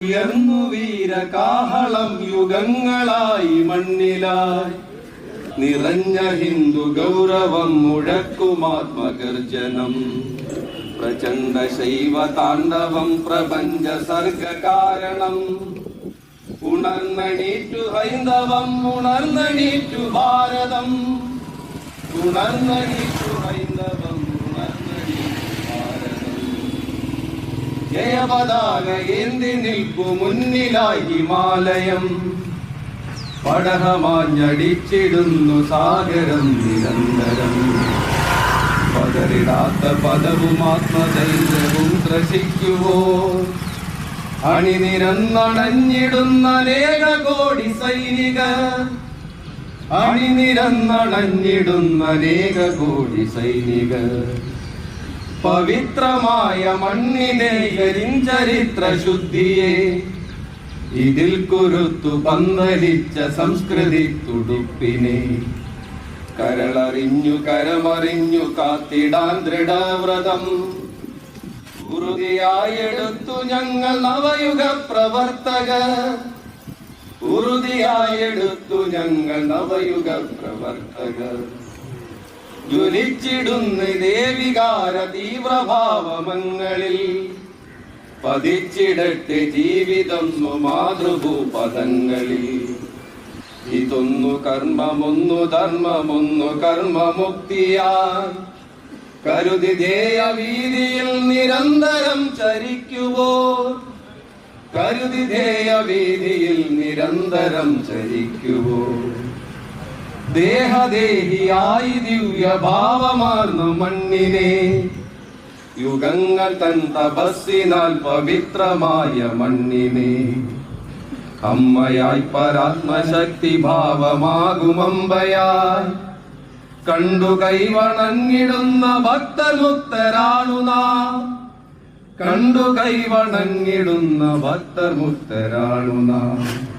ഉയർന്നു വീരകാഹളം യുഗങ്ങളായി മണ്ണിലായി. നിറഞ്ഞ ഹിന്ദു ഗൗരവം മുഴക്കുമാത്മഗർജനം. പ്രചണ്ഡ ശൈവ താണ്ഡവം പ്രപഞ്ച സർഗ കാരണം ഉണർന്നണീറ്റു ഹൈന്ദവം ഉണർന്നണീറ്റു ഭാരതം. ഉണർന്നണീറ്റു ഹൈന്ദവം ഉണർന്നണീറ്റു ഭാരതം ജയപതാക എന്തി മുന്നിലായി ഹിമാലയം പടഹമാഞ്ഞടിച്ചിടുന്നു സാഗരം നിരന്തരം. പതറിടാത്ത പദവും ആത്മധൈര്യവും ത്രസിക്കുവോ? അണിനിരന്നണഞ്ഞിടുന്ന അനേക കോടി സൈനിക അണിനിരന്നണഞ്ഞിടുന്ന അനേക കോടി സൈനികർ. പവിത്രമായ മണ്ണിനെ ചരിത്ര ശുദ്ധിയെ. ഇതിൽ കുരുത്തു പന്തലിച്ച സംസ്കൃതി തുടുപ്പിനെ. കരളറിഞ്ഞു കരമറിഞ്ഞു കാത്തിടാൻ ദൃഢവ്രതം. ഉറുതിയായെടുത്തു ഞങ്ങൾ നവയുഗ പ്രവർത്തക ഉറുതിയായെടുത്തു ഞങ്ങൾ നവയുഗ പ്രവർത്തകർ. ജ്വലിച്ചിടുന്ന ദേവികാര തീവ്രഭാവമങ്ങളിൽ. പതിച്ചിടട്ടെ ജീവിതം സ്വമാതൃഭൂപദങ്ങളിൽ ഇതൊന്നു കർമ്മമൊന്നു ധർമ്മമൊന്നു കർമ്മമുക്തിയാ കരുതി ധേയവീതിയിൽ നിരന്തരം ചരിക്കുവോ കരുതി ധേയവീതിയിൽ നിരന്തരം ചരിക്കുവോ ദേഹദേഹിയായി ദിവ്യഭാവമാർന്ന മണ്ണിനെ. യുഗങ്ങൾ തൻ തപസ്സിനാൽ പവിത്രമായ മണ്ണിനെ. അമ്മയായി പരാത്മശക്തി ഭാവമാകുമമ്പയായി കണ്ടു കൈവണങ്ങിടുന്ന ഭക്തമുക്തരാണു നാം. കണ്ടു കൈവണങ്ങിടുന്ന ഭക്തമുക്തരാണു നാം.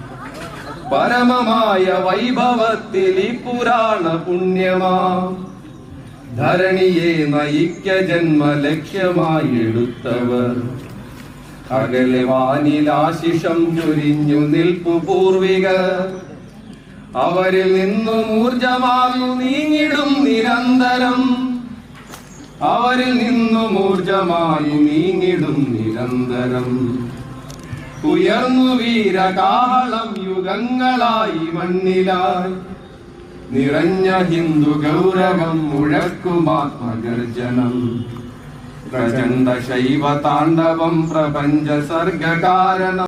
പരമമായ വൈഭവത്തിൽ ഈ പുരാണ പുണ്യമാ. ധരണിയെ നയിക്ക ജന്മ ലക്ഷ്യമായി എടുത്തവർ അകലെ വാനിലാശിഷം ചൊരിഞ്ഞു നിൽപ്പു പൂർവികർ. അവരിൽ നിന്നും ഊർജമാർന്നു നീങ്ങിടും നിരന്തരം. അവരിൽ നിന്നും ഊർജമായി നീങ്ങിടും നിരന്തരം. ഉയർന്നു വീരകാഹളം യുഗങ്ങളായി മണ്ണിലായി. നിറഞ്ഞ ഹിന്ദു ഗൗരവം മുഴക്കുമാത്മഗർജനം പ്രചണ്ഡ ശൈവ താണ്ഡവം പ്രപഞ്ച സർഗകാരണം.